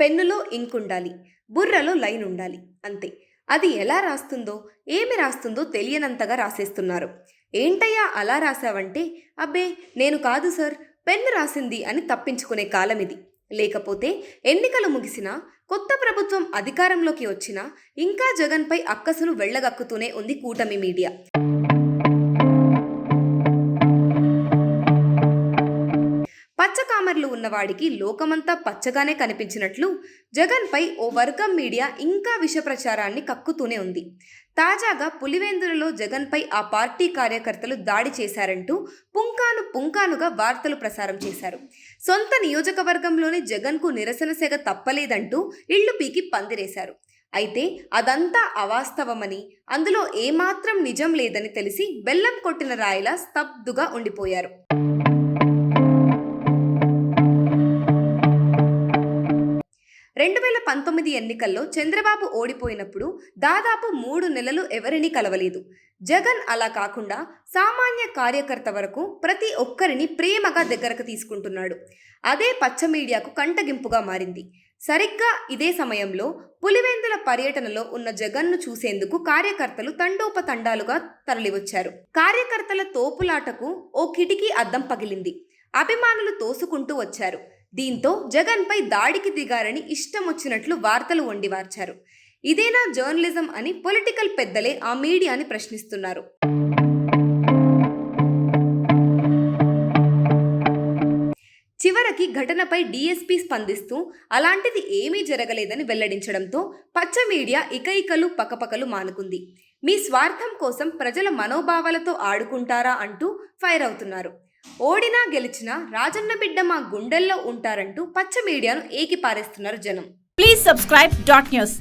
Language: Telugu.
పెన్నులో ఇంక్ ఉండాలి బుర్రలో లైన్ ఉండాలి అంతే. అది ఎలా రాస్తుందో ఏమి రాస్తుందో తెలియనంతగా రాసేస్తున్నారు. ఏంటయ్యా అలా రాసావంటే అబ్బే నేను కాదు సార్ పెన్ను రాసింది అని తప్పించుకునే కాలం ఇది లేకపోతే ఎన్నికలు ముగిసినా కొత్త ప్రభుత్వం అధికారంలోకి వచ్చినా ఇంకా జగన్పై అక్కసును వెళ్ళగక్కుతూనే ఉంది కూటమి మీడియా. గ్లామర్లు ఉన్నవాడికి లోకమంతా పచ్చగానే కనిపించినట్లు జగన్పై ఓ వర్గం మీడియా ఇంకా విష ప్రచారాన్ని కక్కుతూనే ఉంది. తాజాగా పులివెందులలో జగన్పై ఆ పార్టీ కార్యకర్తలు దాడి చేశారంటూ పుంకాను పుంకానుగా వార్తలు ప్రసారం చేశారు. సొంత నియోజకవర్గంలోని జగన్కు నిరసన సెగ తప్పలేదంటూ ఇళ్ళు పీకి పందిరేశారు. అయితే అదంతా అవాస్తవమని అందులో ఏమాత్రం నిజం లేదని తెలిసి బెల్లం కొట్టిన రాయిలా స్తబ్దుగా ఉండిపోయారు. రెండు వేల పంతొమ్మిది ఎన్నికల్లో చంద్రబాబు ఓడిపోయినప్పుడు దాదాపు మూడు నెలలు ఎవరిని కలవలేదు. జగన్ అలా కాకుండా సామాన్య కార్యకర్త వరకు ప్రతి ఒక్కరిని ప్రేమగా దగ్గరకు తీసుకుంటున్నాడు. అదే పచ్చ మీడియాకు కంటగింపుగా మారింది. సరిగ్గా ఇదే సమయంలో పులివెందుల పర్యటనలో ఉన్న జగన్ను చూసేందుకు కార్యకర్తలు తండోపతండాలుగా తరలివచ్చారు. కార్యకర్తల తోపులాటకు ఓ కిటికీ అద్దం పగిలింది. అభిమానులు తోసుకుంటూ వచ్చారు. దీంతో జగన్పై దాడికి దిగారని ఇష్టం వచ్చినట్లు వార్తలు వండివార్చారు ఇదేనా జర్నలిజం అని పొలిటికల్ పెద్దలే ఆ మీడియాని ప్రశ్నిస్తున్నారు. చివరికి ఘటనపై డీఎస్పీ స్పందిస్తూ అలాంటిది ఏమీ జరగలేదని వెల్లడించడంతో పచ్చ మీడియా ఇకైకలు పకపకలు మానుకుంది. మీ స్వార్థం కోసం ప్రజల మనోభావాలతో ఆడుకుంటారా అంటూ ఫైర్ అవుతున్నారు. ఓడినా గెలిచినా రాజన్న బిడ్డ మా గుండెల్లో ఉంటారంటూ పచ్చ మీడియాను ఏకిపారేస్తున్నారు జనం. Please subscribe dot news